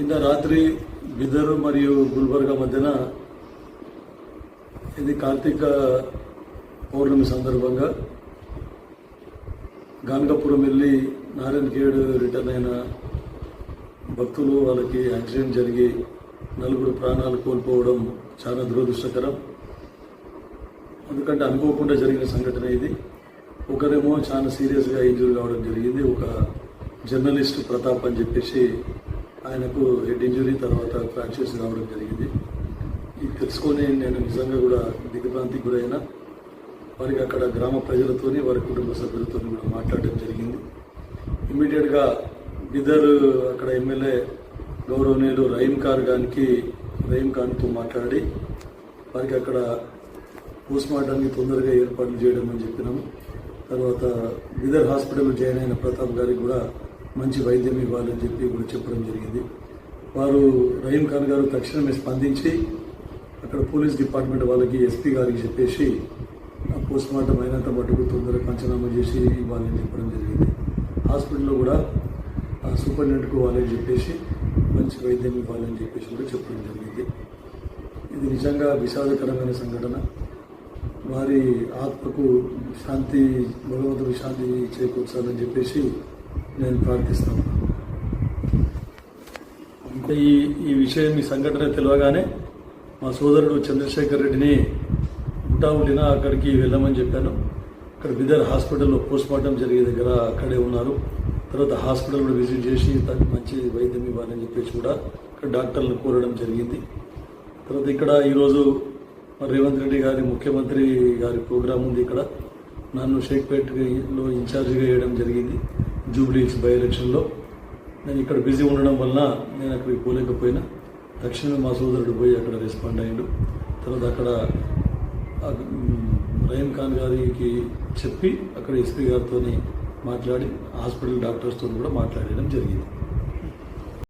నిన్న రాత్రి బిదర్ మరియు గుల్బర్గా మధ్యన ఇది కార్తీక పౌర్ణమి సందర్భంగా గాన్గాపురం వెళ్ళి నారాయణ ఖేడ్ రిటర్న్ అయిన భక్తులు వాళ్ళకి యాక్సిడెంట్ జరిగి నలుగురు ప్రాణాలు కోల్పోవడం చాలా దురదృష్టకరం. ఎందుకంటే అనుకోకుండా జరిగిన సంఘటన ఇది. ఒకరేమో చాలా సీరియస్గా ఇంజూరీ కావడం జరిగింది. ఒక జర్నలిస్ట్ ప్రతాప్ అని చెప్పేసి ఆయనకు హెడ్ ఇంజురీ తర్వాత ఫ్రాక్చర్స్ కావడం జరిగింది. ఇది తెలుసుకొని నేను నిజంగా కూడా దిగ్భ్రాంతికి గురైన వారికి అక్కడ గ్రామ ప్రజలతోని వారి కుటుంబ సభ్యులతో కూడా మాట్లాడడం జరిగింది. ఇమ్మీడియట్గా బిదర్ అక్కడ ఎమ్మెల్యే గౌరవనీయులు రహీం ఖాన్ గారికి రహీం ఖాన్తో మాట్లాడి వారికి అక్కడ పోస్ట్మార్టానికి తొందరగా ఏర్పాట్లు చేయడం అని చెప్పినాము. తర్వాత బిదర్ హాస్పిటల్ జాయిన్ అయిన ప్రతాప్ గారికి కూడా మంచి వైద్యం ఇవ్వాలని చెప్పి కూడా చెప్పడం జరిగింది. వారు రహీం ఖాన్ గారు తక్షణమే స్పందించి అక్కడ పోలీస్ డిపార్ట్మెంట్ వాళ్ళకి ఎస్పీ గారికి చెప్పేసి పోస్ట్ మార్టం అయినంత మటుకు తొందరగా పంచనామా చేసి ఇవ్వాలని చెప్పడం జరిగింది. హాస్పిటల్లో కూడా ఆ సూపరింటెండెంట్కు వాళ్ళని చెప్పేసి మంచి వైద్యం ఇవ్వాలని చెప్పేసి కూడా చెప్పడం జరిగింది. ఇది నిజంగా విషాదకరమైన సంఘటన. వారి ఆత్మకు శాంతి భగవంతుడు శాంతి చేకూర్చాలని చెప్పేసి నేను ప్రార్థిస్తాను. అంటే ఈ ఈ విషయం ఈ సంఘటన తెలియగానే మా సోదరుడు చంద్రశేఖర్ రెడ్డిని ఉటావులిన అక్కడికి వెళ్ళమని చెప్పాను. అక్కడ బిదర్ హాస్పిటల్లో పోస్ట్ మార్టం జరిగే దగ్గర అక్కడే ఉన్నారు. తర్వాత హాస్పిటల్ కూడా విజిట్ చేసి తనకి మంచి వైద్యం ఇవ్వాలని చెప్పేసి కూడా ఇక్కడ డాక్టర్లను కోరడం జరిగింది. తర్వాత ఇక్కడ ఈరోజు రేవంత్ రెడ్డి గారి ముఖ్యమంత్రి గారి ప్రోగ్రాం ఉంది ఇక్కడ. నన్ను షేక్పేట్లో ఇన్ఛార్జిగా వేయడం జరిగింది. జూబ్లీ బై ఎలక్షన్లో. నేను ఇక్కడ బిజీ ఉండడం వలన నేను అక్కడికి పోలేకపోయినా. తక్షణమే మా సోదరుడు పోయి అక్కడ రెస్పాండ్ అయ్యాడు. తర్వాత అక్కడ ఆ, రహీం ఖాన్ గారికి చెప్పి అక్కడ ఎస్పీ గారితో మాట్లాడి హాస్పిటల్ డాక్టర్స్తో కూడా మాట్లాడడం జరిగింది.